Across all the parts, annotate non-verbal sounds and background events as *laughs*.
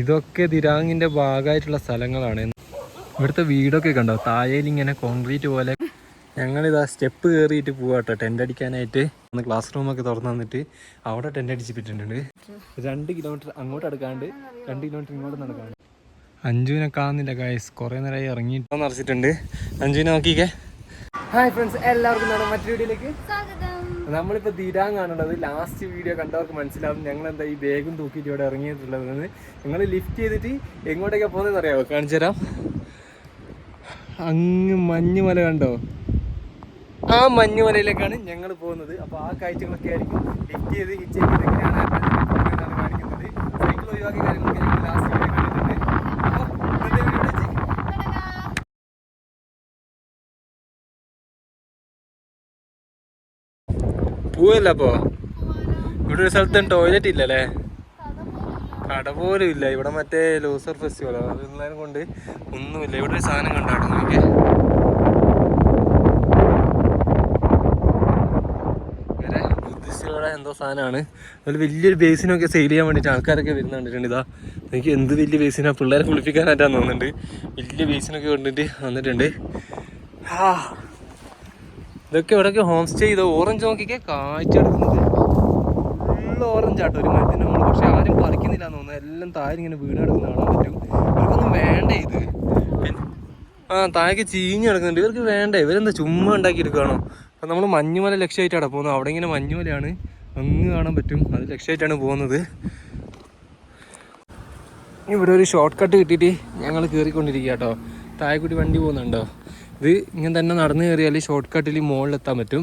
ഇതൊക്കെ ദിരാങ്ങിന്റെ ഭാഗമായിട്ടുള്ള സ്ഥലങ്ങളാണ്. ഇവിടുത്തെ വീടൊക്കെ കണ്ടോ? തായയിൽ ഇങ്ങനെ കോൺക്രീറ്റ് പോലെ. ഞങ്ങളിതാ സ്റ്റെപ്പ് കയറിയിട്ട് പോവാട്ടോ ടെന്റ് അടിക്കാനായിട്ട്. ഒന്ന് ക്ലാസ് റൂമൊക്കെ തുറന്നു തന്നിട്ട് അവിടെ ടെന്റ് അടിച്ചിട്ടുണ്ട് രണ്ട് കിലോമീറ്റർ അങ്ങോട്ട് അടുക്കാണ്ട് രണ്ട് കിലോമീറ്റർ ഇങ്ങോട്ട് നടക്കാണ്ട്. അഞ്ജുവിനെ കാണുന്നില്ല ഗൈസ് കുറേ നേരമായി ഇറങ്ങിയിട്ടോ നിറച്ചിട്ടുണ്ട് അഞ്ജുവിനെ നോക്കിക്കേ. ഹായ് ഫ്രണ്ട്സ് എല്ലാവർക്കും മറ്റൊരു വീഡിയോയിലേക്ക് നമ്മളിപ്പോ തീരാൻ കാണുന്നത് ലാസ്റ്റ് വീഡിയോ കണ്ടവർക്ക് മനസ്സിലാവും ഞങ്ങൾ എന്താ ഈ ബാഗും തൂക്കിയിട്ട് ഇവിടെ ഇറങ്ങിയിട്ടുള്ളത് ഞങ്ങൾ ലിഫ്റ്റ് ചെയ്തിട്ട് എങ്ങോട്ടേക്കാണ് പോകുന്നതെന്ന് അറിയാമോ കാണിച്ചു തരാം. അങ്ങ് മഞ്ഞുമല കണ്ടോ? ആ മഞ്ഞുമലയിലേക്കാണ് ഞങ്ങൾ പോകുന്നത്. അപ്പോൾ ആ കാഴ്ചകളൊക്കെ ആയിരിക്കും. ലിഫ്റ്റ് ചെയ്ത് ഹിറ്റ് ചെയ്ത് എങ്ങനെയാണ് കാണിക്കുന്നത് സൈക്കിൾ ഒഴിവാക്കിയ കാര്യങ്ങളൊക്കെ ലാസ്റ്റ് വീഡിയോ കണ്ടിട്ടുണ്ട് അപ്പോൾ ഇന്നത്തെ വീഡിയോ വെച്ച് പോവല്ല അപ്പോ? ഇവിടെ ഒരു സ്ഥലത്ത് ടോയ്ലറ്റ് ഇല്ലല്ലേ? കട പോലും ഇല്ല. ഇവിടെ മറ്റേ ലൂസർ ഫെസ്റ്റിവൽ അതെല്ലാം കൊണ്ട് ഒന്നുമില്ല. ഇവിടെ ഒരു സാധനം കണ്ടാടുന്നു ഇവരെ ബുദ്ധിസ്റ്റുകളുടെ എന്തോ സാധനമാണ്. അതിൽ വലിയൊരു ബേസിനൊക്കെ സെയിൽ ചെയ്യാൻ വേണ്ടിയിട്ട് ആൾക്കാരൊക്കെ വരുന്ന കണ്ടിട്ടുണ്ട് ഇതാ. എനിക്ക് എന്ത് വലിയ ബേസിനാ പിള്ളേരെ കുളിപ്പിക്കാനായിട്ടാന്ന് തോന്നുന്നുണ്ട്. വലിയ ബേസിനൊക്കെ കൊണ്ടിട്ട് വന്നിട്ടുണ്ട്. ആ ഇതൊക്കെ ഇവിടെയൊക്കെ ഹോം സ്റ്റേ ചെയ്ത് ഓറഞ്ച് നോക്കിക്കെ കാഴ്ച എടുക്കുന്നത് ഫുള്ള് ഓറഞ്ച് ആട്ടോ ഒരു മരത്തിന് നമ്മൾ പക്ഷെ ആരും പറിക്കുന്നില്ല എന്ന് തോന്നുന്നു. എല്ലാം താഴെ ഇങ്ങനെ വീട് കിടക്കുന്ന കാണാൻ പറ്റും. ഇവർക്കൊന്നും വേണ്ട ഇത്? ആ താഴേക്ക് ചീഞ്ഞ് കിടക്കുന്നുണ്ട്. ഇവർക്ക് വേണ്ട? ഇവരെന്താ ചുമ്മാ ഉണ്ടാക്കി എടുക്കുകയാണോ അപ്പം നമ്മൾ മഞ്ഞുമല ലക്ഷ്യമായിട്ടാണ് പോകുന്നത്? അവിടെ ഇങ്ങനെ മഞ്ഞുമലയാണ് അങ്ങ് കാണാൻ പറ്റും. അത് ലക്ഷ്യമായിട്ടാണ് പോകുന്നത്. ഇവിടെ ഒരു ഷോർട്ട് കട്ട് കിട്ടിയിട്ട് ഞങ്ങൾ കയറിക്കൊണ്ടിരിക്കുക കേട്ടോ താഴെക്കൂടി വണ്ടി പോകുന്നുണ്ടോ? ഇത് ഇങ്ങനെ തന്നെ നടന്നു കയറിയാൽ ഷോർട്ട് കട്ടിൽ മുകളിലെത്താൻ പറ്റും.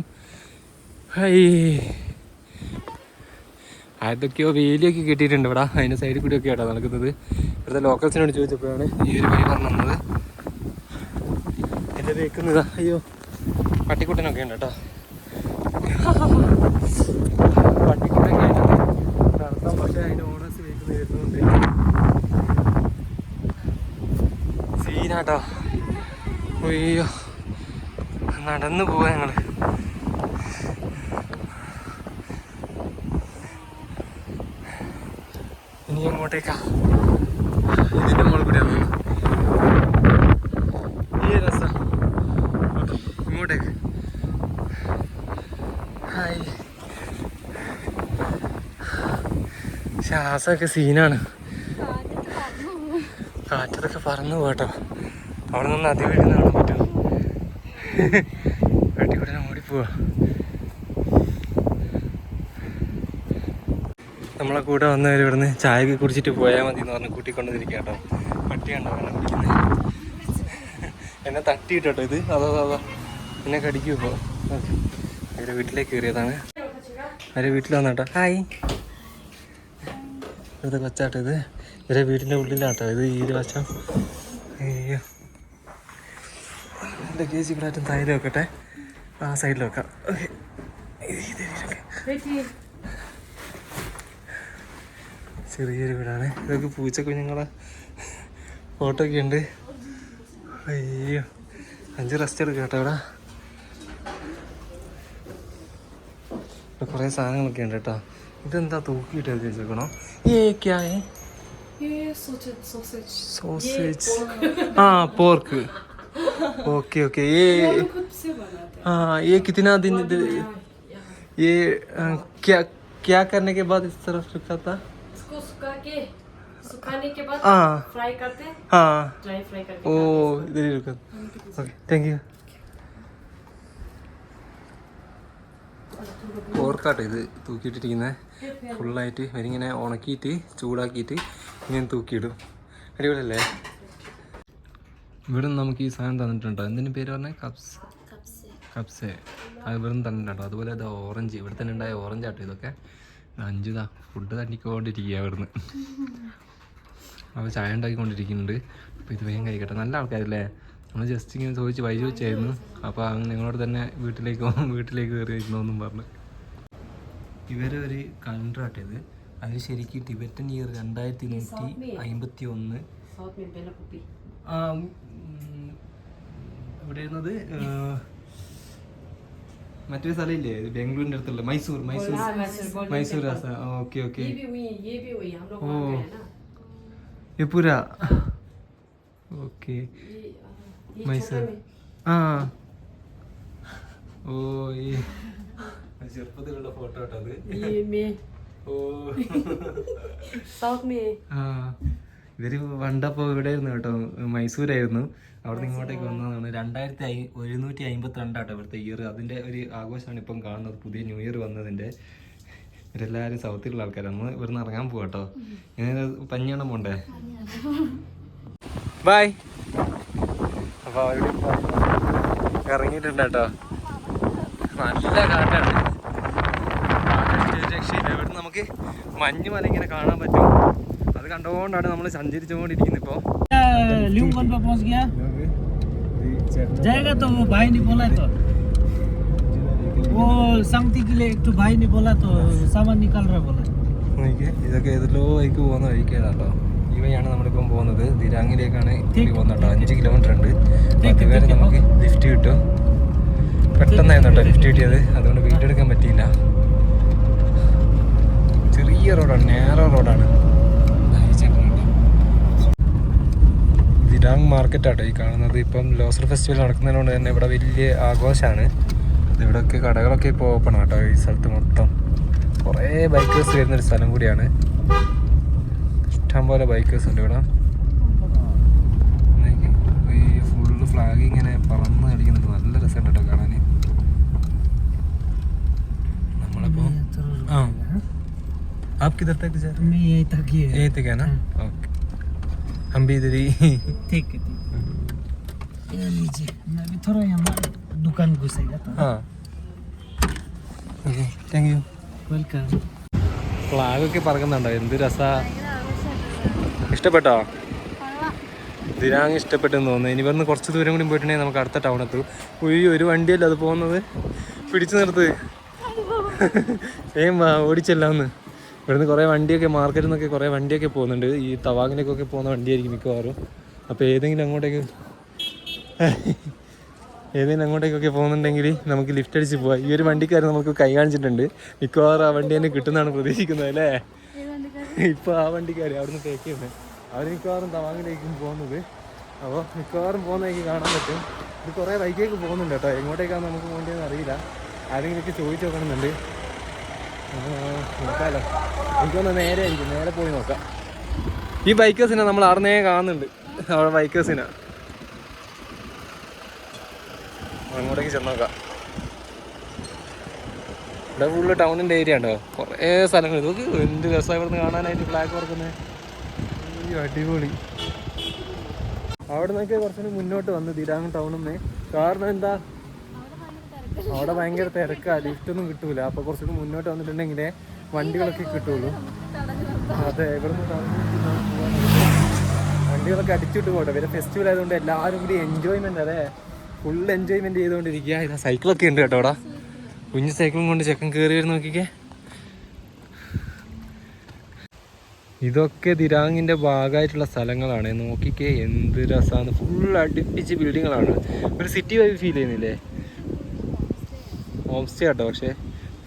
അതൊക്കെയോ വേലിയൊക്കെ കിട്ടിയിട്ടുണ്ട് ഇവിടെ. അതിന്റെ സൈഡിൽ കൂടി ഒക്കെ ആട്ടോ നടക്കുന്നത്. ഇവിടുത്തെ ലോക്കൽസിനോട് ചോദിച്ചപ്പോഴാണ് ഈ ഒരു വഴി പറഞ്ഞു തന്നത് എന്റെ വേക്കുന്നത് അയ്യോ പട്ടിക്കുട്ടനൊക്കെ ഉണ്ട് കേട്ടോ. പട്ടിക്കുട്ടനൊക്കെ ആയിട്ടുണ്ട് നടത്താൻ പക്ഷേ അതിന്റെ ഓണേഴ്സ് വേക്കുന്നത് സീനാട്ടോ അയ്യോ നടന്നു പോവാ ഞങ്ങൾ. ഇനി എങ്ങോട്ടേക്കാ? ഇതിന്റെ മുകളിൽ കൂടെ ഈ രസം. ഓക്കെ ഇങ്ങോട്ടേക്ക്. ഹായ്. ശ്വാസമൊക്കെ സീനാണ്. കാറ്റത്തൊക്കെ പറന്നു പോട്ടോ അവിടെ നിന്ന് അതി വീഴുന്ന കാണാൻ പറ്റും വെട്ടിക്കൂടെ ഓടിപ്പോവാ നമ്മളെ കൂടെ വന്നവർ ഇവിടുന്ന് ചായ കുടിച്ചിട്ട് പോയാൽ മതി എന്ന് പറഞ്ഞ് കൂട്ടിക്കൊണ്ടിരിക്കുക കേട്ടോ. പട്ടി കണ്ടോ വെള്ളം കുടിക്കുന്നത് എന്നെ തട്ടിയിട്ടോ ഇത്? അതോ അതോ എന്നെ കടിക്കും ഇപ്പോൾ അവരെ വീട്ടിലേക്ക് കയറിയതാണ്. അവരെ വീട്ടിൽ വന്നോട്ടോ ഹായ്. ഇത് കൊച്ചാട്ടോ ഇത്. ഇവരെ വീടിന്റെ ഉള്ളിലാട്ടോ. ഇത് ഈ വശം. അയ്യോ. ലഗേജ് ഇവിടെ ആയിട്ടും താഴെ വെക്കട്ടെ. ആ സൈഡിൽ വെക്കാം. ഓക്കെ. ചെറിയൊരു വീടാണ്. ഇതൊക്കെ പൂച്ച കുഞ്ഞുങ്ങളെ ഫോട്ടോ ഒക്കെ ഉണ്ട്. അയ്യോ. അഞ്ച് റെസ്റ്റ് എടുക്കാം കേട്ടോ ഇവിടെ. ഇവിടെ കുറേ സാധനങ്ങളൊക്കെ ഉണ്ട് കേട്ടോ. ഇതെന്താ തൂക്കിയിട്ട് ചോദിച്ചേക്കണോ വെച്ചേക്കണോ? സോസേജ് ആ പോർക്ക് ओके ओके ये खुद से बनाते हाँ ये कितना दिन हैं ये अ, क्या क्या करने के बाद इस तरफ रखा था इसको सुखा के सुखाने के बाद हाँ फ्राई करते हैं हाँ ड्राई फ्राई करके ഓ ഇതിൽ എടുക്കാം ഓക്കെ താങ്ക് യു പോർക്കാട്ടോ ഇത് തൂക്കിയിട്ടിരിക്കുന്നത് ഫുള്ളായിട്ട് ഇവരിങ്ങനെ ഉണക്കിയിട്ട് ചൂടാക്കിയിട്ട് ഇങ്ങനെ തൂക്കിയിടും അടിപൊളിയല്ലേ ഇവിടെ നിന്ന് നമുക്ക് ഈ സാധനം തന്നിട്ടുണ്ട്? എന്തിനു പേര് പറഞ്ഞാൽ കപ്സ് കപ്സ് അത് ഇവിടെ നിന്ന് തന്നിട്ടുണ്ടോ? അതുപോലെ ഇത് ഓറഞ്ച്. ഇവിടെ തന്നെ ഉണ്ടായ ഓറഞ്ച് ആട്ടോ ഇതൊക്കെ. അഞ്ചുതാ ഫുഡ് തട്ടിക്കൊണ്ടിരിക്കുക ഇവിടുന്ന്. അപ്പോൾ ചായ ഉണ്ടാക്കിക്കൊണ്ടിരിക്കുന്നുണ്ട്. അപ്പോൾ ഇത് വേഗം കഴിക്കട്ടെ. നല്ല ആൾക്കാരല്ലേ? നമ്മൾ ജസ്റ്റ് ഇങ്ങനെ ചോദിച്ച് വൈ ചോദിച്ചായിരുന്നു. അപ്പോൾ അങ്ങ് നിങ്ങളോട് തന്നെ വീട്ടിലേക്ക് വീട്ടിലേക്ക് കയറി വരുന്നതെന്നും പറഞ്ഞു. ഇവരെ ഒരു കലണ്ടർ ആട്ടിയത് അത് ശരിക്കും ടിബറ്റൻ ഇയർ രണ്ടായിരത്തി നൂറ്റി അമ്പത്തി ഒന്ന് ഇവിടെ മറ്റൊരു സ്ഥലമില്ലേ? ബാംഗ്ലൂരിന്റെ അടുത്തുള്ള മൈസൂർ മൈസൂർ. മൈസൂർ രസ ഓക്കെ ഓക്കെ. ഓ. എപ്പുര ഓക്കെ. മൈസൂർ. ആ. ഓ *laughs* ചെറുപ്പത്തിലുള്ള ഫോട്ടോ കേട്ടോ അത്. ഓ. *laughs* ആ. ഇവർ പണ്ടപ്പോ ഇവിടെ ആയിരുന്നു കേട്ടോ മൈസൂരായിരുന്നു. അവിടെ നിന്ന് ഇങ്ങോട്ടേക്ക് വന്നതാണ്. രണ്ടായിരത്തി ഐ ഒരുന്നൂറ്റി അമ്പത്തി രണ്ടാട്ടോ ഇവിടുത്തെ ഇയർ അതിന്റെ ഒരു ആഘോഷമാണ് ഇപ്പം കാണുന്നത് പുതിയ ന്യൂ ഇയർ വന്നതിന്റെ. ഇവരെല്ലാവരും സൗത്തിലുള്ള ആൾക്കാരാണ് ഇവിടുന്ന് ഇറങ്ങാൻ പോകട്ടോ ഇങ്ങനെ പഞ്ഞണം പോണ്ടേ? ബായ്. അപ്പൊ അവിടെ ഇറങ്ങിയിട്ടുണ്ട് കേട്ടോ. നല്ല കാറ്റാണ്. കാറ്റടിച്ച് രക്ഷയില്ല. ഇവിടുന്ന് നമുക്ക് മഞ്ഞുമല ഇങ്ങനെ കാണാൻ പറ്റും. കണ്ടോണ്ടാണ് നമ്മൾ സഞ്ചരിച്ചു കൊണ്ടിരിക്കുന്നത് ഇപ്പോൾ ഇതൊക്കെ ഏതല്ലോ വഴിക്ക് പോകുന്ന വഴിക്കേതാട്ടോ ഈ വഴിയാണ് നമ്മളിപ്പം പോകുന്നത്. ദിരാങ്ങിലേക്കാണ് പോകുന്നുണ്ടോ അഞ്ച് കിലോമീറ്റർ ഉണ്ട്. അതുവരെ നമുക്ക് ലിഫ്റ്റ് കിട്ടും. പെട്ടെന്നായിരുന്നു കേട്ടോ ലിഫ്റ്റ് കിട്ടിയത്. അതുകൊണ്ട് വീട്ടെടുക്കാൻ പറ്റിയില്ല. ചെറിയ റോഡാണ് നേരോ റോഡാണ് ദിരാങ് മാർക്കറ്റാട്ടോ ഈ കാണുന്നത് ഇപ്പം ലോസർ ഫെസ്റ്റിവൽ നടക്കുന്നതുകൊണ്ട് തന്നെ ഇവിടെ വലിയ ആഘോഷമാണ് ഇവിടെയൊക്കെ കടകളൊക്കെ ഇപ്പോൾ ഓപ്പൺ ആട്ടോ ഈ സ്ഥലത്ത് മൊത്തം കുറേ ബൈക്കേഴ്സ് വരുന്നൊരു സ്ഥലം കൂടിയാണ് ഇഷ്ടംപോലെ ബൈക്കേഴ്സ് ഉണ്ട് ഇവിടെ ഈ ഫുള്ള് ഫ്ലാഗ് ഇങ്ങനെ പറന്ന് കളിക്കുന്നുണ്ട് നല്ല രസമുണ്ട് കേട്ടോ കാണാൻ നമ്മളിപ്പോ ആ आप किधर तक जा रहे मैं यही तक ही हैं? है यही तक है ना ओके हम भी इधर ही ठीक है ठीक है। ये लीजिए मैं भी थोड़ा यहाँ दुकान घुसेगा तो हाँ ഓക്കെ താങ്ക് യു वेलकम ഫ്ലാഗൊക്കെ പറക്കുന്നുണ്ടോ എന്ത് രസാ ഇഷ്ടപ്പെട്ടോ ദിനാങ് ഇഷ്ടപ്പെട്ടെന്ന് തോന്നുന്നു ഇനി ഇവിടുന്ന് കുറച്ച് ദൂരം കൂടി പോയിട്ടുണ്ടെങ്കിൽ നമുക്ക് അടുത്ത ടൗൺ എത്തും ഉയ്യോ ഒരു വണ്ടിയല്ല അത് പോകുന്നത് പിടിച്ചു നിർത്ത് ഏം വാ *laughs* ഓടിച്ചല്ലാന്ന് ഇവിടുന്ന് കുറേ വണ്ടിയൊക്കെ മാർക്കറ്റിൽ നിന്നൊക്കെ കുറേ വണ്ടിയൊക്കെ പോകുന്നുണ്ട്. ഈ തവാങ്ങിനൊക്കെ പോകുന്ന വണ്ടിയായിരിക്കും മിക്കവാറും. അപ്പോൾ ഏതെങ്കിലും അങ്ങോട്ടേക്ക് ഏതെങ്കിലും അങ്ങോട്ടേക്കൊക്കെ പോകുന്നുണ്ടെങ്കിൽ നമുക്ക് ലിഫ്റ്റ് അടിച്ച് പോവാം. ഈ ഒരു വണ്ടിക്കാരൻ നമുക്ക് കൈ കാണിച്ചിട്ടുണ്ട്. മിക്കവാറും ആ വണ്ടി തന്നെ കിട്ടുന്നതാണ് പ്രതീക്ഷിക്കുന്നത് അല്ലേ? ഇപ്പൊ ആ വണ്ടിക്കാരി അവിടുന്ന് ടേക്ക് അവർ മിക്കവാറും തവാങ്ങിലേക്കും പോകുന്നത്. അപ്പോൾ മിക്കവാറും പോകുന്നതായിരിക്കും കാണാൻ പറ്റും. ഇത് കുറേ ബൈക്കേക്ക് പോകുന്നുണ്ട് കേട്ടോ. എങ്ങോട്ടേക്കാണ് നമുക്ക് പോകേണ്ടതെന്ന് അറിയില്ല. ആരെങ്കിലുമൊക്കെ ചോദിച്ചു നോക്കണമെന്നുണ്ട്. ആ, നോക്കാലോ. എനിക്കൊന്ന് നേരെ ആയിരിക്കും നേരെ പോയി നോക്കാം. ഈ ബൈക്കേഴ്സിനെ നമ്മൾ അറിഞ്ഞേ കാണുന്നുണ്ട്. അവിടെ ബൈക്കേഴ്സിനെ അങ്ങോട്ടേക്ക് ചെന്ന് നോക്കാം. ഇവിടെ ഫുള്ള് ടൗണിന്റെ ഏരിയ ഉണ്ടോ? കുറേ സ്ഥലങ്ങൾ. ഇതൊക്കെ എന്ത് രസമാണ് ഇവിടുന്ന് കാണാനായിട്ട് ഫ്ലാഗ് വർക്കുന്നത് അടിപൊളി. അവിടെ നിന്നൊക്കെ കുറച്ചുകൂടി മുന്നോട്ട് വന്ന് ദിരാങ് ടൗണിൽ നിന്ന് കാരണം എന്താ? അവിടെ ഭയങ്കര തിരക്കാണ് ലിഫ്റ്റ് ഒന്നും കിട്ടൂല. അപ്പൊ കുറച്ചുകൂടി മുന്നോട്ട് വന്നിട്ടുണ്ടെങ്കിലേ വണ്ടികളൊക്കെ കിട്ടുള്ളൂ. അതെ പോകാനായിട്ട് വണ്ടികളൊക്കെ അടിച്ചിട്ട് പോട്ടെ. പിന്നെ ഫെസ്റ്റിവൽ ആയതുകൊണ്ട് എല്ലാവരും കൂടി എൻജോയ്മെന്റ് അതെ ഫുൾ എൻജോയ്മെന്റ് ചെയ്തുകൊണ്ടിരിക്കുക. ഇതാ സൈക്കിളൊക്കെ ഉണ്ട് കേട്ടോ അവിടെ. കുഞ്ഞു സൈക്കിളും കൊണ്ട് ചെക്കൻ കയറി വരുന്ന നോക്കിക്കേ. ഇതൊക്കെ ദിരാങ്ങിന്റെ ഭാഗമായിട്ടുള്ള സ്ഥലങ്ങളാണ്. നോക്കിക്കേ എന്ത് രസമാണ് ഫുൾ അടുപ്പിച്ച് ബിൽഡിങ്ങുകളാണ് ഒരു സിറ്റി വൈബ് ഫീൽ ചെയ്യുന്നില്ലേ? ഹോം സ്റ്റേ ആട്ടോ പക്ഷേ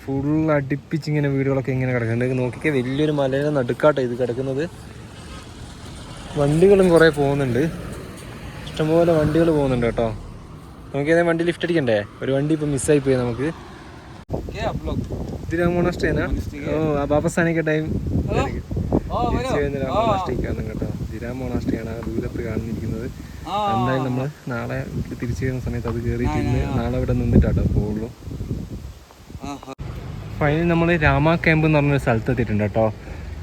ഫുൾ അടുപ്പിച്ച് ഇങ്ങനെ വീടുകളൊക്കെ ഇങ്ങനെ കിടക്കുന്നുണ്ട്. നോക്കിക്കേ വലിയൊരു മലയുടെ നടുക്കാട്ടോ ഇത് കിടക്കുന്നത്. വണ്ടികളും കുറേ പോകുന്നുണ്ട്. ഇഷ്ടംപോലെ വണ്ടികൾ പോകുന്നുണ്ട് കേട്ടോ. നമുക്ക് ഏതായാലും വണ്ടി ലിഫ്റ്റ് അടിക്കണ്ടേ? ഒരു വണ്ടി ഇപ്പം മിസ്സായി പോയി നമുക്ക്. മോണാസ്ട്രിയാ ഓ ആ ബാപ്പസ്ഥാനൊക്കെ ടൈം കേട്ടോ ദിരാ മോണാസ്ട്രിയാണ് ആ. ദൂരത്ത് കാണുന്നിരിക്കുന്നത്. എന്തായാലും നമ്മൾ നാളെ തിരിച്ചു വരുന്ന സമയത്ത് അത് കയറിയിട്ട് നാളെ ഇവിടെ നിന്നിട്ടാട്ടോ പോകുള്ളൂ ഫൈനലി നമ്മൾ രാമ ക്യാമ്പ് എന്ന് പറഞ്ഞൊരു സ്ഥലത്ത് എത്തിയിട്ടുണ്ട് കേട്ടോ.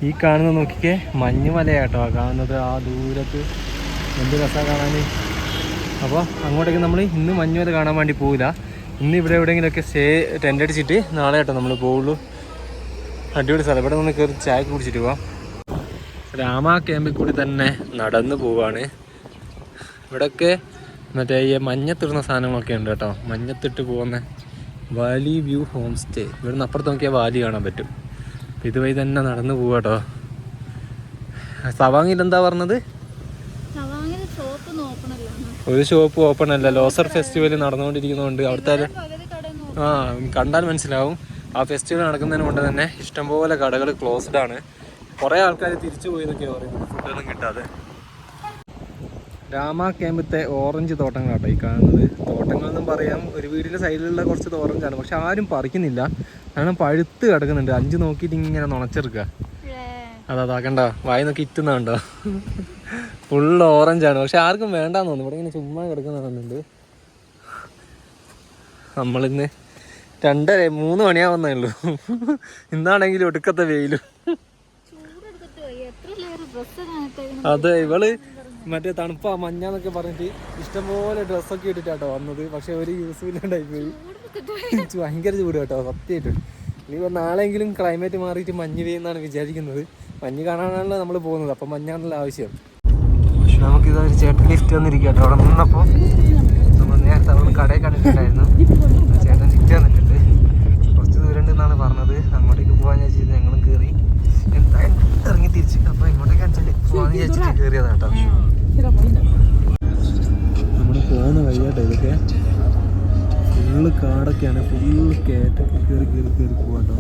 ഈ കാണുന്ന നോക്കിക്കേ മഞ്ഞ് മലയാട്ടോ കാണുന്നത് ആ ദൂരത്ത്. എന്ത് രസമാണ് കാണാൻ അപ്പോൾ അങ്ങോട്ടേക്ക് നമ്മൾ ഇന്ന് മഞ്ഞ് മഞ്ഞുമല കാണാൻ വേണ്ടി പോവില്ല. ഇന്ന് ഇവിടെ എവിടെയെങ്കിലുമൊക്കെ സ്റ്റേ ടെന്റ് അടിച്ചിട്ട് നാളെ കേട്ടോ നമ്മൾ പോവുള്ളൂ. അടിപൊളി സ്ഥലം. ഇവിടെ നിന്ന് കയറി ചായ കുടിച്ചിട്ട് പോവാം. രാമ ക്യാമ്പിൽ കൂടി തന്നെ നടന്നു പോവാണ്. ഇവിടെയൊക്കെ മറ്റേ ഈ മഞ്ഞത്തിടുന്ന സാധനങ്ങളൊക്കെ ഉണ്ട് കേട്ടോ. മഞ്ഞത്തിട്ട് പോകുന്ന വാലി വ്യൂ ഹോം സ്റ്റേ. ഇവിടുന്ന് അപ്പുറത്ത് നോക്കിയാൽ വാലി കാണാൻ പറ്റും. ഇതുവഴി തന്നെ നടന്നു പോവാട്ടോ സവാങ്ങിൽ എന്താ പറഞ്ഞത്? ഒരു ഷോപ്പ് ഓപ്പൺ അല്ല. ലോസർ ഫെസ്റ്റിവൽ നടന്നുകൊണ്ടിരിക്കുന്നതുകൊണ്ട് അവിടുത്തെ ആ കണ്ടാൽ മനസ്സിലാവും. ആ ഫെസ്റ്റിവൽ നടക്കുന്നതിന് കൊണ്ട് തന്നെ ഇഷ്ടംപോലെ കടകൾ ക്ലോസ്ഡ് ആണ്. കുറേ ആൾക്കാർ തിരിച്ചു പോയി എന്നൊക്കെയാണ് പറയുന്നത്. ഫുഡൊന്നും കിട്ടാതെ. രാമ ക്യാമ്പത്തെ ഓറഞ്ച് തോട്ടങ്ങളാട്ടോ ഈ കാണുന്നത്. തോട്ടങ്ങളെന്നും പറയാം ഒരു വീടിന്റെ സൈഡിലുള്ള കുറച്ച് ഓറഞ്ചാണ് പക്ഷെ ആരും പറിക്കുന്നില്ല. കാരണം പഴുത്ത് കിടക്കുന്നുണ്ട്. അഞ്ച് നോക്കിയിട്ട് ഇങ്ങനെ നുണച്ചെടുക്കുക. അതാ അതാക്കണ്ട വായി നോക്കി ഇറ്റുന്നുണ്ടോ ഫുള്ള് ഓറഞ്ചാണ് പക്ഷെ ആർക്കും വേണ്ടാന്ന് തോന്നുന്നു. ഇവിടെ ഇങ്ങനെ ചുമ്മാ കിടക്കുന്നുണ്ട് നമ്മളിന്ന് രണ്ടര മൂന്ന് മണിയാവുന്നേ ഉള്ളൂ. ഇന്നാണെങ്കിലും ഒടുക്കത്തെ വെയിലും. അതെ ഇവൾ മറ്റേ തണുപ്പാ മഞ്ഞന്നൊക്കെ പറഞ്ഞിട്ട് ഇഷ്ടംപോലെ ഡ്രസ്സൊക്കെ ഇട്ടിട്ടാട്ടോ വന്നത്. പക്ഷെ ഒരു യൂസ് ഇല്ലാണ്ടായി പോയി. ഭയങ്കര ചൂട് കേട്ടോ സത്യമായിട്ട്. ഇനിയിപ്പോൾ നാളെങ്കിലും ക്ലൈമറ്റ് മാറിയിട്ട് മഞ്ഞ് പെയ്യുന്നാണ് വിചാരിക്കുന്നത്. മഞ്ഞ് കാണാനാണല്ലോ നമ്മൾ പോകുന്നത്. അപ്പം മഞ്ഞാണല്ലോ ആവശ്യം. നമുക്കിത് ഒരു ചേട്ടൻ ലിഫ്റ്റ് വന്നിരിക്കുക കേട്ടോ അവിടെ നിന്നപ്പോൾ നമ്മൾ നേരത്തെ അവിടെ കടയിൽ കണ്ടിട്ടുണ്ടായിരുന്നു. ചേട്ടൻ ലിഫ്റ്റ് വന്നിട്ടുണ്ട്. കുറച്ച് ദൂരം ഉണ്ടെന്നാണ് പറഞ്ഞത്. അങ്ങോട്ടേക്ക് പോകാൻ വിചാരിച്ചത് ഞങ്ങളും കയറി എന്തായാലും ഇറങ്ങി തിരിച്ച്. അപ്പോൾ ഇങ്ങോട്ടേക്ക് വെച്ചാൽ പോകാമെന്ന് വിചാരിച്ചിട്ട് കയറിയതാ കേട്ടോ നമ്മൾ പോകുന്ന വഴിയാട്ടോ ഇതൊക്കെ. ഫുള്ള് കാടൊക്കെയാണ്. ഫുള്ള് കയറ്റൊക്കെ കയറി കയറി കയറി പോവാട്ടോ.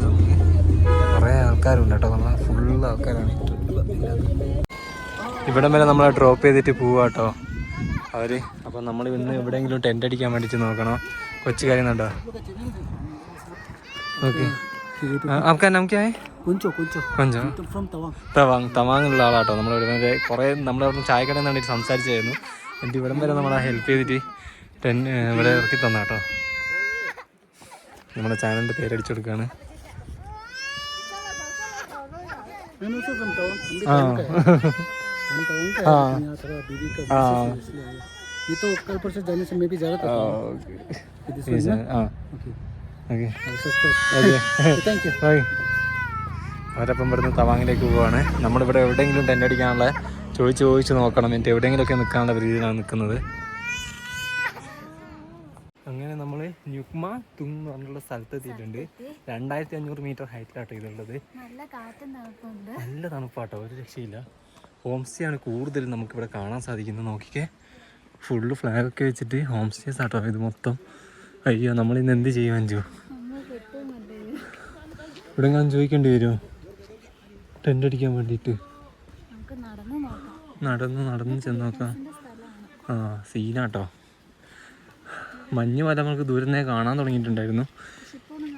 നമുക്ക്. കുറേ ആൾക്കാരാണ്. ഇവിടം വരെ നമ്മളെ ഡ്രോപ്പ് ചെയ്തിട്ട് പോവാ അവർ അപ്പം നമ്മൾ ഇന്ന് എവിടെയെങ്കിലും ടെന്റ് അടിക്കാൻ വേണ്ടിയിട്ട് നോക്കണം. കൊച്ചു കാര്യമുണ്ടോ ഓക്കെ. തവാങ് തവാങ്ങിലുള്ള ആളാട്ടോ. നമ്മൾ ഇവിടെ കുറേ നമ്മൾ അവിടെ നിന്ന് ചായക്കടയിൽ നിന്ന് വേണ്ടിയിട്ട് സംസാരിച്ചായിരുന്നു. എന്നിട്ട് ഇവിടം വരെ നമ്മളെ ഹെൽപ്പ് ചെയ്തിട്ട് ടെൻ ഇവിടെ ഇറക്കി തന്നാട്ടോ. നമ്മുടെ ചാനലിന്റെ പേരടിച്ചു കൊടുക്കുകയാണ് ആ. Tawang का है हम Tawang का हाँ। है यहाँ थोड़ा दीदी का हाँ। business है, इसलिए आया। ये तो कल परसों जाने से मैं भी जा रहा था Tawang. This one, na? ആ Okay. Okay I will subscribe. Okay Okay, Thank you. Hi അവരപ്പം ഇവിടുന്ന് തവാങ്ങിലേക്ക് പോവാണ് നമ്മളിവിടെ എവിടെയെങ്കിലും ടെൻ്റ് അടിക്കാനുള്ള ചോദിച്ച് ചോദിച്ച് നോക്കണം എന്നിട്ട് എവിടെയെങ്കിലുമൊക്കെ നിൽക്കാനുള്ള രീതിയിലാണ് നിൽക്കുന്നത് അങ്ങനെ നമ്മൾ ന്യുക്മ തുങ് എന്ന് പറഞ്ഞുള്ള സ്ഥലത്ത് എത്തിയിട്ടുണ്ട് രണ്ടായിരത്തി അഞ്ഞൂറ് മീറ്റർ ഹൈറ്റിലാട്ടോ ഇതുള്ളത് നല്ല കാറ്റും തണുപ്പുണ്ട് നല്ല തണുപ്പാട്ടോ ഒരു രക്ഷയില്ല ഹോം സ്റ്റേ ആണ് കൂടുതലും നമുക്കിവിടെ കാണാൻ സാധിക്കുന്നത്. നോക്കിക്കേ. ഫുള്ള് ഫ്ലാഗൊക്കെ വെച്ചിട്ട് ഹോം സ്റ്റേസ് ആട്ടോ ഇത് മൊത്തം. അയ്യോ നമ്മൾ ഇന്ന് എന്ത് ചെയ്യും അഞ്ചു ഇവിടെ ഞാൻ ചോദിക്കേണ്ടി വരുമോ? ടെന്റ് അടിക്കാൻ വേണ്ടിയിട്ട്. നടന്ന് നടന്ന് ചെന്ന് നോക്കാം ആ സീനാട്ടോ. മഞ്ഞ് വല നമുക്ക് ദൂരന്നേ കാണാൻ തുടങ്ങിയിട്ടുണ്ടായിരുന്നു.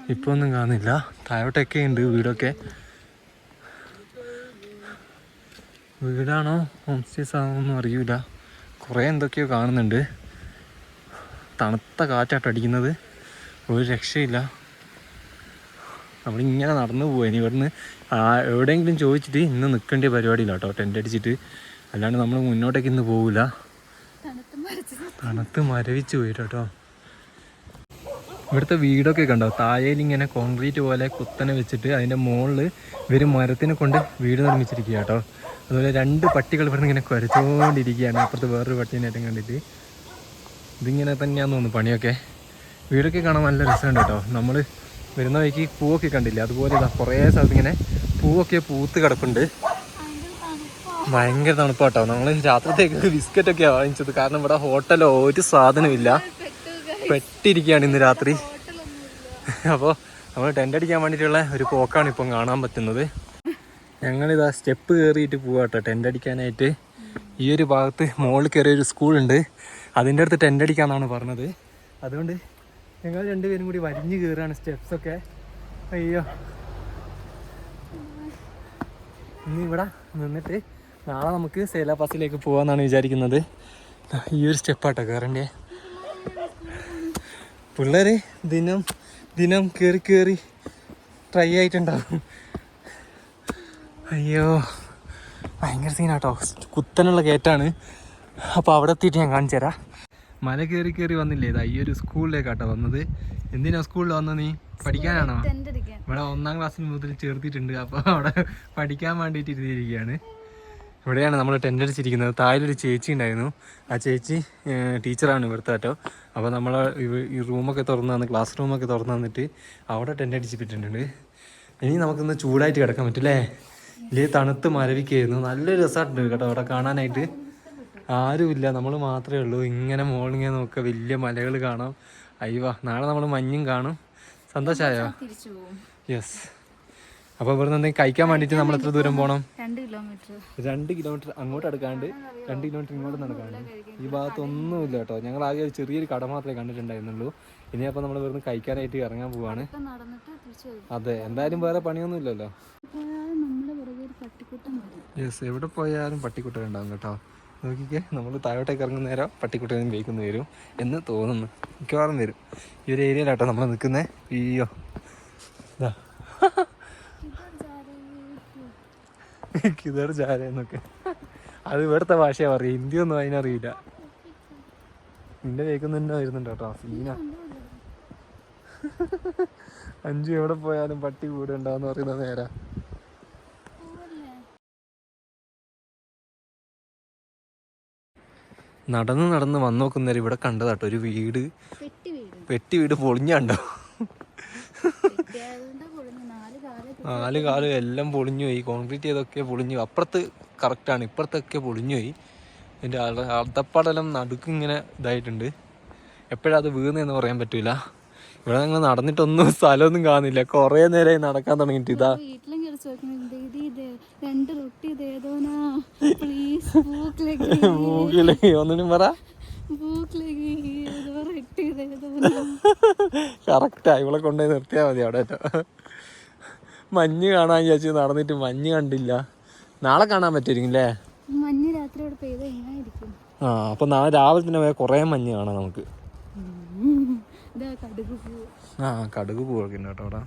ഇപ്പോൾ ഒന്നും കാണുന്നില്ല. താഴോട്ടൊക്കെ ഉണ്ട് വീടൊക്കെ. വീടാണോ? ഹോം സ്റ്റേസ് ആണോന്നും അറിയില്ല അറിയൂല. കുറേ എന്തൊക്കെയോ കാണുന്നുണ്ട്. തണുത്ത കാറ്റാട്ട് അടിക്കുന്നത്. ഒരു രക്ഷയില്ല. നമ്മളിങ്ങനെ നടന്നു പോയി ഇനി ഇവിടുന്ന് എവിടെയെങ്കിലും ചോദിച്ചിട്ട് ഇന്ന് നിൽക്കേണ്ട പരിപാടിയില്ല കേട്ടോ. ടെന്റ് അടിച്ചിട്ട്. അല്ലാണ്ട് നമ്മൾ മുന്നോട്ടേക്ക് ഇന്ന് പോകില്ല തണുത്ത് മരവിച്ച് പോയി കേട്ടോ. ഇവിടുത്തെ വീടൊക്കെ കണ്ടോ? താഴേൽ ഇങ്ങനെ കോൺക്രീറ്റ് പോലെ കുത്തനെ വെച്ചിട്ട് അതിന്റെ മുകളിൽ ഇവർ മരത്തിനെ കൊണ്ട് വീട് നിർമ്മിച്ചിരിക്കുക കേട്ടോ. അതുപോലെ രണ്ട് പട്ടികൾ ഇവിടുന്ന് ഇങ്ങനെ കുരച്ചുകൊണ്ടിരിക്കുകയാണ് അപ്പുറത്ത് വേറൊരു പട്ടീനായിട്ടും കണ്ടിട്ട്. ഇതിങ്ങനെ തന്നെയാന്ന് തോന്നുന്നു പണിയൊക്കെ. വീടൊക്കെ കാണാൻ നല്ല രസമുണ്ട് കേട്ടോ. നമ്മൾ വരുന്ന വഴിക്ക് പൂവൊക്കെ കണ്ടില്ലേ? അതുപോലെ ഇതാ കുറേ സ്ഥലത്ത് ഇങ്ങനെ പൂവൊക്കെ പൂത്ത് കിടപ്പുണ്ട്. ഭയങ്കര തണുപ്പാ കേട്ടോ. തണുപ്പാട്ടോ നമ്മൾ രാത്രിത്തേക്ക് ബിസ്ക്കറ്റ് ഒക്കെയാണ് വാങ്ങിച്ചത്. കാരണം ഇവിടെ ഹോട്ടലോ ഒരു സാധനമില്ല പെട്ടിരിക്കുകയാണ് ഇന്ന് രാത്രി. അപ്പോൾ നമ്മൾ ടെന്റ് അടിക്കാൻ വേണ്ടിയിട്ടുള്ള ഒരു പോക്കാണ് ഇപ്പം കാണാൻ പറ്റുന്നത്. ഞങ്ങളിതാ സ്റ്റെപ്പ് കയറിയിട്ട് പോവാട്ടോ. ടെന്റ് അടിക്കാനായിട്ട്. ഈ ഒരു ഭാഗത്ത് മുകളിൽ കയറിയ ഒരു സ്കൂളുണ്ട്. അതിന്റെ അടുത്ത് ടെന്റ് അടിക്കാന്നാണ് പറഞ്ഞത്. അതുകൊണ്ട് ഞങ്ങൾ രണ്ടുപേരും കൂടി വരിഞ്ഞ് കയറുകയാണ് സ്റ്റെപ്സൊക്കെ അയ്യോ. ഇനി ഇവിടെ നിന്നിട്ട് നാളെ നമുക്ക് സേലാ പാസിലേക്ക് പോകാമെന്നാണ് വിചാരിക്കുന്നത്. ഈ ഒരു സ്റ്റെപ്പാട്ടോ കയറണ്ടേ. പിള്ളേർ ദിനം ദിനം കയറി കയറി ട്രൈ ആയിട്ടുണ്ടാവും. അയ്യോ ഭയങ്കര സീനാട്ടോ കുത്തനുള്ള കയറ്റാണ് അപ്പോൾ അവിടെ എത്തിയിട്ട് ഞാൻ കാണിച്ചു തരാം. മല കയറി കയറി വന്നില്ലേ? ഇതാ ഈ ഒരു സ്കൂളിലേക്കാട്ടോ വന്നത്. എന്തിനാ സ്കൂളിൽ വന്നത് നീ? പഠിക്കാനാണോ? ഇവിടെ ഒന്നാം ക്ലാസ്സിന് മുതൽ ചേർത്തിട്ടുണ്ട്. അപ്പോൾ അവിടെ പഠിക്കാൻ വേണ്ടിയിട്ട് ഇരുന്നിരിക്കുകയാണ്. ഇവിടെയാണ് നമ്മൾ ടെന്റ് അടിച്ചിരിക്കുന്നത്. താഴെ ഒരു ചേച്ചി ഉണ്ടായിരുന്നു. ആ ചേച്ചി ടീച്ചറാണ് ഇവിടുത്തെ കേട്ടോ. അപ്പോൾ നമ്മൾ ഈ റൂമൊക്കെ തുറന്ന് തന്ന് ക്ലാസ് റൂമൊക്കെ തുറന്ന് തന്നിട്ട് അവിടെ ടെന്റ് അടിച്ചിട്ടുണ്ട് ഇനി നമുക്കിന്ന് ചൂടായിട്ട് കിടക്കാൻ പറ്റില്ലേ ഇല്ലേ തണുത്ത് മരവിക്കായിരുന്നു. നല്ലൊരു രസമായിട്ടുണ്ട് കേട്ടോ അവിടെ കാണാനായിട്ട്. ആരുമില്ല നമ്മൾ മാത്രമേ ഉള്ളൂ. ഇങ്ങനെ മോളിങ്ങനെ നോക്കുക വലിയ മലകൾ കാണാം. അയ്യോ നാളെ നമ്മൾ മഞ്ഞും കാണും. സന്തോഷമായോ യെസ് അപ്പോൾ ഇവിടുന്ന് എന്തെങ്കിലും കഴിക്കാൻ വേണ്ടിയിട്ട് നമ്മൾ എത്ര ദൂരം പോണം? രണ്ട് കിലോമീറ്റർ. അങ്ങോട്ട് അടുക്കാണ്ട് രണ്ട് കിലോമീറ്റർ ഇങ്ങോട്ട് നടക്കാണ്ട്. ഈ ഭാഗത്ത് ഒന്നുമില്ല കേട്ടോ. ഞങ്ങൾ ആകെ ഒരു ചെറിയൊരു കട മാത്രമേ കണ്ടിട്ടുണ്ടായിരുന്നുള്ളൂ. ഇനി അപ്പോൾ നമ്മൾ ഇവിടുന്ന് കഴിക്കാനായിട്ട് ഇറങ്ങാൻ പോവാണ്. നടന്നിട്ട് തിരിച്ചു അതെ എന്തായാലും വേറെ പണിയൊന്നും ഇല്ലല്ലോ നമ്മുടെ പുറകെ ഒരു പട്ടിക്കൂട്ടം വരും യെസ് എവിടെ പോയാലും പട്ടിക്കുട്ടൻ ഉണ്ടാവും കേട്ടോ. നോക്കിക്കേ നമ്മൾ താഴോട്ടേക്ക് ഇറങ്ങുന്ന നേരം പട്ടിക്കുട്ടനും വേക്കുന്ന വരും എന്ന് തോന്നുന്നു. മിക്കവാറും വരും. ഈ ഒരു ഏരിയയിലാട്ടോ നമ്മൾ നിൽക്കുന്നേ അയ്യോ. ഇതാ കിതർ ചാര എന്നൊക്കെ. അത് ഇവിടുത്തെ ഭാഷയാ പറയുക. ഹിന്ദി ഒന്നും അതിനറിയില്ല. നിന്റെ കേൾക്കുന്നുണ്ടോ വരുന്നുണ്ട് കേട്ടോ സീന. അഞ്ചു എവിടെ പോയാലും പട്ടി കൂടെ ഉണ്ടാവെന്ന് പറയുന്ന നേരാ. നടന്ന് നടന്ന് വന്നു നോക്കുന്നേരം ഇവിടെ കണ്ടതാട്ടോ. ഒരു വീട് പെട്ടി വീട്. വെട്ടി വീട് പൊളിഞ്ഞാണ്ടോ? നാല് കാലം എല്ലാം പൊളിഞ്ഞു. പോയി കോൺക്രീറ്റ് ചെയ്തൊക്കെ പൊളിഞ്ഞു അപ്പുറത്ത് കറക്റ്റാണ്. ഇപ്പുറത്തൊക്കെ പൊളിഞ്ഞു പോയി എന്റെ അർദ്ധപ്പടലം നടുക്ക് ഇങ്ങനെ ഇതായിട്ടുണ്ട്. എപ്പോഴാ അത് വീണെന്ന് പറയാൻ പറ്റൂല. ഇവിടെ ഞങ്ങൾ നടന്നിട്ടൊന്നും സ്ഥലമൊന്നും കാണുന്നില്ല. കുറേ നേരമായി നടക്കാൻ തുടങ്ങിയിട്ട്. ഇതാ. ചോദിക്കണം ദീദി ഇത്? രണ്ട് റൊട്ടി ഇതേതോനാ പ്ലീസ് ഭൂക്കിലേക്ക് മൂക്കിൽ *laughs* ഒന്നിനും പറ. ഭൂക്കിലേക്ക് ഏതോ റൊട്ടി ഇതേതോനാ കറക്റ്റാ ഇവളെ കൊണ്ടുപോയി നിർത്തിയാൽ മതി അവിടെ. മഞ്ഞ് കാണാൻ വിചാരിച്ചു നടന്നിട്ട് മഞ്ഞ് കണ്ടില്ല. നാളെ കാണാൻ പറ്റുമായിരിക്കും അല്ലേ മഞ്ഞ് രാത്രി ഇവിടെ പെയ്ത ആ അപ്പൊ നാളെ രാവിലെ തന്നെ പോയാൽ കുറേ മഞ്ഞ് കാണാം നമുക്ക്. *laughs* ആ കടുക് പൂവൊക്കെ ഉണ്ട് കേട്ടോ അവിടെ.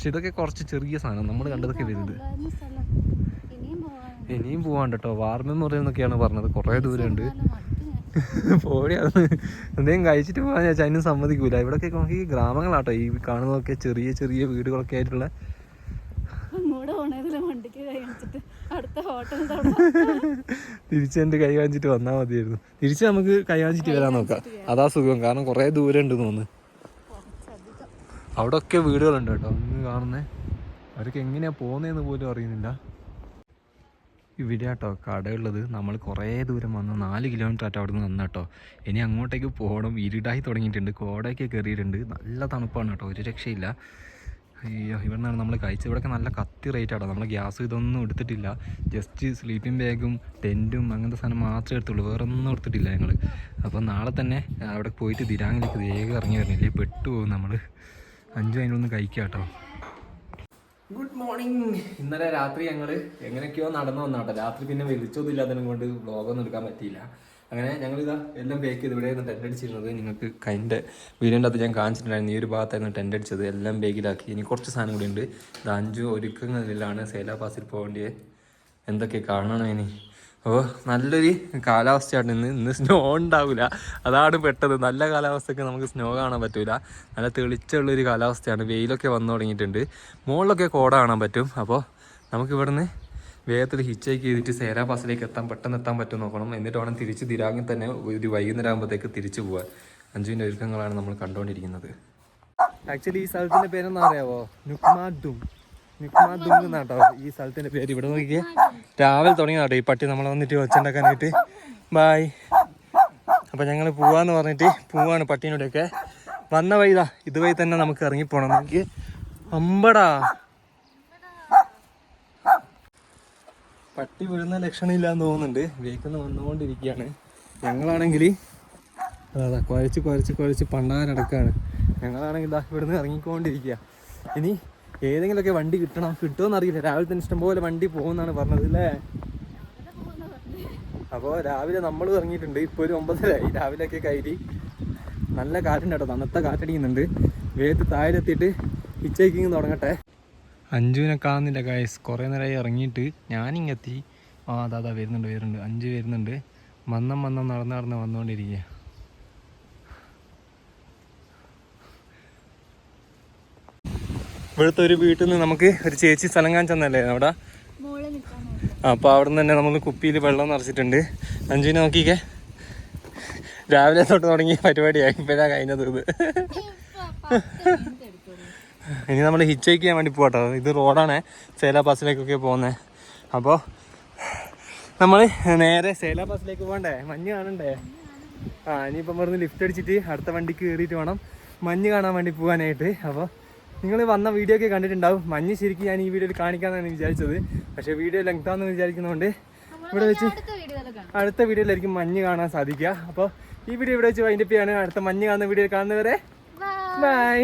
പക്ഷെ ഇതൊക്കെ കുറച്ച് ചെറിയ സാധനം. നമ്മൾ കണ്ടതൊക്കെ വരുന്നത്. ഇനിയും പോവാണ്ട് കേട്ടോ വാർ മെമ്മോറിയൽ എന്നൊക്കെയാണ് പറഞ്ഞത്. കുറേ ദൂരമുണ്ട്. *laughs* പോടി അത്. എന്തെങ്കിലും കഴിച്ചിട്ട് പോകാൻ ചോദിച്ചാൽ അതിനും സമ്മതിക്കൂല. ഇവിടെയൊക്കെ നമുക്ക് ഈ ഗ്രാമങ്ങളാട്ടോ. ഈ കാണുന്നതൊക്കെ ചെറിയ ചെറിയ വീടുകളൊക്കെ ആയിട്ടുള്ള. തിരിച്ച് എന്റെ കൈ കാണിച്ചിട്ട് വന്നാൽ മതിയായിരുന്നു. തിരിച്ച് നമുക്ക് കൈ വാങ്ങിച്ചിട്ട് വരാൻ നോക്കാം. അതാ സുഖം. കാരണം കുറേ ദൂരം ഉണ്ട് തോന്നുന്നു. അവിടെ ഒക്കെ വീടുകളുണ്ട് കേട്ടോ. കാണുന്നേ? അവർക്ക് എങ്ങനെയാ പോകുന്നതെന്ന് പോലും അറിയുന്നില്ല. ഇവിടെ കേട്ടോ കടയുള്ളത്. നമ്മൾ കുറേ ദൂരം വന്ന്. നാല് കിലോമീറ്റർ ആയിട്ട് അവിടെ നിന്ന് വന്ന ഇനി അങ്ങോട്ടേക്ക് പോകണം ഇരുടായി തുടങ്ങിയിട്ടുണ്ട്. കോടയൊക്കെ കയറിയിട്ടുണ്ട്. നല്ല തണുപ്പാണ് കേട്ടോ ഒരു രക്ഷയില്ല. അയ്യോ ഇവിടെ നിന്നാണ് നമ്മൾ കഴിച്ചത്. ഇവിടെയൊക്കെ നല്ല കത്തി റേറ്റ് ആട്ടോ നമ്മൾ ഗ്യാസ് ഇതൊന്നും എടുത്തിട്ടില്ല. ജസ്റ്റ് സ്ലീപ്പിംഗ് ബാഗും ടെന്റും അങ്ങനത്തെ സാധനം മാത്രമേ എടുത്തുള്ളൂ. വേറെ ഒന്നും എടുത്തിട്ടില്ല ഞങ്ങൾ അപ്പോൾ നാളെ തന്നെ അവിടെ പോയിട്ട് ദിരാങ്ങിലേക്ക് വേഗം ഇറങ്ങി വരണില്ലേ? പെട്ടുപോകും നമ്മൾ അഞ്ചു അതിനൊന്ന് കഴിക്കാം കേട്ടോ ഗുഡ് മോർണിംഗ് ഇന്നലെ രാത്രി ഞങ്ങൾ എങ്ങനെയൊക്കെയോ നടന്നു വന്നാട്ടോ. രാത്രി പിന്നെ വെളിച്ചൊന്നും ഇല്ലാത്തതിനും കൊണ്ട് വ്ളോഗൊന്നും എടുക്കാൻ പറ്റിയില്ല. അങ്ങനെ ഞങ്ങൾ ഇതാ എല്ലാം ബേക്ക് ചെയ്ത് ഇവിടെയായിരുന്നു ടെന്റ് അടിച്ചിരുന്നത് നിങ്ങൾക്ക് കൈന്റെ വീടിന്റെ അകത്ത് ഞാൻ കാണിച്ചിട്ടുണ്ടായിരുന്നു. ഈ ഒരു ഭാഗത്തായിരുന്നു ടെന്റ് അടിച്ചത്. എല്ലാം ബേക്കിലാക്കി ഇനി കുറച്ച് സാധനം കൂടി ഉണ്ട്. ഇത് അഞ്ചു ഒരുക്കങ്ങളിലാണ് സേലാ പാസിൽ പോകേണ്ടത് എന്തൊക്കെ കാണണം ഇനി? അപ്പോൾ നല്ലൊരു കാലാവസ്ഥയാണ് ഇന്ന്. ഇന്ന് സ്നോ ഉണ്ടാവില്ല അതാണ് പെട്ടത്. നല്ല കാലാവസ്ഥയ്ക്ക് നമുക്ക് സ്നോ കാണാൻ പറ്റില്ല നല്ല തെളിച്ചുള്ളൊരു കാലാവസ്ഥയാണ്. വെയിലൊക്കെ വന്നു തുടങ്ങിയിട്ടുണ്ട്. മുകളിലൊക്കെ കോട കാണാൻ പറ്റും. അപ്പോൾ നമുക്ക് ഇവിടുന്ന് വേഗത്തിൽ ഹിച്ചേക്ക് ചെയ്തിട്ട് സേരാ പാസിലേക്ക് എത്താൻ പെട്ടെന്ന് എത്താൻ പറ്റും നോക്കണം. എന്നിട്ട് വേണം തിരിച്ച് തിരാങ്ങി തന്നെ ഒരു വൈകുന്നേരം ആകുമ്പോഴത്തേക്ക് തിരിച്ചു പോകാൻ അഞ്ചുവിന്റെ ഒരുക്കങ്ങളാണ് നമ്മൾ കണ്ടുകൊണ്ടിരിക്കുന്നത്. ആക്ച്വലി ഈ സ്ഥലത്തിന്റെ പേരെന്താ അറിയാവോ? നുക്മാഡും എന്നാട്ടോ ഈ സ്ഥലത്തിന്റെ പേര് ഇവിടെ നോക്കിയേ രാവിലെ തുടങ്ങിയതാട്ടോ ഈ പട്ടി നമ്മളെ വന്നിട്ട് വെച്ചുണ്ടാക്കാനായിട്ട് ബായ് അപ്പം ഞങ്ങൾ പോവാന്ന് പറഞ്ഞിട്ട് പോവാണ് പട്ടീനോടെയൊക്കെ വന്ന വഴിതാ ഇതുവഴി തന്നെ നമുക്ക് ഇറങ്ങിപ്പോണം നമുക്ക് അമ്പടാ. പട്ടി വീഴുന്ന ലക്ഷണമില്ലാന്ന് തോന്നുന്നുണ്ട്. വേക്കുന്ന വന്നുകൊണ്ടിരിക്കുകയാണ്. ഞങ്ങളാണെങ്കിൽ അതാ കുഴച്ച് കുഴച്ച് കുഴച്ച് പണ്ടാരടക്കാണ്. ഞങ്ങളാണെങ്കിൽ ഇതാ ഇവിടുന്ന് ഇറങ്ങിക്കൊണ്ടിരിക്കുക. ഇനി ഏതെങ്കിലുമൊക്കെ വണ്ടി കിട്ടണം. കിട്ടുമെന്ന് അറിയില്ല. രാവിലെ തന്നെ ഇഷ്ടംപോലെ വണ്ടി പോകുമെന്നാണ് പറഞ്ഞത് അല്ലേ? അപ്പോൾ രാവിലെ നമ്മൾ ഇറങ്ങിയിട്ടുണ്ട്. ഇപ്പോൾ ഒരു ഒമ്പതരായി. രാവിലെയൊക്കെ കയറി നല്ല കാറ്റുണ്ട് കേട്ടോ. തണുത്ത കാറ്റടിക്കുന്നുണ്ട്. വേത്ത് താഴെത്തിയിട്ട് ഹിച്ചേക്കിങ് തുടങ്ങട്ടെ. അഞ്ചുവിനെ കാണുന്നില്ല ഗൈസ് കുറേ നേരമായി ഇറങ്ങിയിട്ട് ഞാനിങ്ങെത്തി. ആ അതാ അതാ വരുന്നുണ്ട് വരുന്നുണ്ട്. അഞ്ച് വരുന്നുണ്ട്. മന്നം മന്നം നടന്ന് നടന്ന് വന്നുകൊണ്ടിരിക്കുക ഇവിടുത്തെ ഒരു വീട്ടിൽ നിന്ന് നമുക്ക് ഒരു ചേച്ചി സ്ഥലം കാണിച്ചെന്നല്ലേ അവിടെ? അപ്പോൾ അവിടെ നിന്ന് തന്നെ നമ്മൾ കുപ്പിയിൽ വെള്ളം നിറച്ചിട്ടുണ്ട്. അഞ്ചുവിനെ നോക്കിക്കേ. രാവിലെ തൊട്ട് തുടങ്ങിയ പരിപാടിയായി ഇപ്പോഴാണ് കഴിഞ്ഞത് ഇത്. ഇനി നമ്മൾ ഹിച്ചേക്ക് ചെയ്യാൻ വേണ്ടി പോകട്ടോ ഇത് റോഡാണ് സേല പാസിലേക്കൊക്കെ പോകുന്നത് അപ്പോൾ നമ്മൾ നേരെ സേല പാസിലേക്ക് പോകണ്ടേ? മഞ്ഞ് കാണണ്ടേ? ആ ഇനിയിപ്പം ഇവിടുന്ന് ലിഫ്റ്റ് അടിച്ചിട്ട് അടുത്ത വണ്ടിക്ക് കയറിയിട്ട് വേണം മഞ്ഞ് കാണാൻ വേണ്ടി പോകാനായിട്ട് അപ്പോൾ നിങ്ങൾ വന്ന വീഡിയോ ഒക്കെ കണ്ടിട്ടുണ്ടാവും. മഞ്ഞ് ശരിക്കും ഞാൻ ഈ വീഡിയോയിൽ കാണിക്കാമെന്നാണ് വിചാരിച്ചത്. പക്ഷെ വീഡിയോ ലെങ്താന്ന് വിചാരിക്കുന്നതുകൊണ്ട് ഇവിടെ വെച്ച് അടുത്ത വീഡിയോയിലായിരിക്കും മഞ്ഞ് കാണാൻ സാധിക്കുക. അപ്പോൾ ഈ വീഡിയോ ഇവിടെ വെച്ച് വൈൻഡപ്പ് ചെയ്യാണ്. അടുത്ത മഞ്ഞ് കാണുന്ന വീഡിയോ കാണുന്നവരെ ബൈ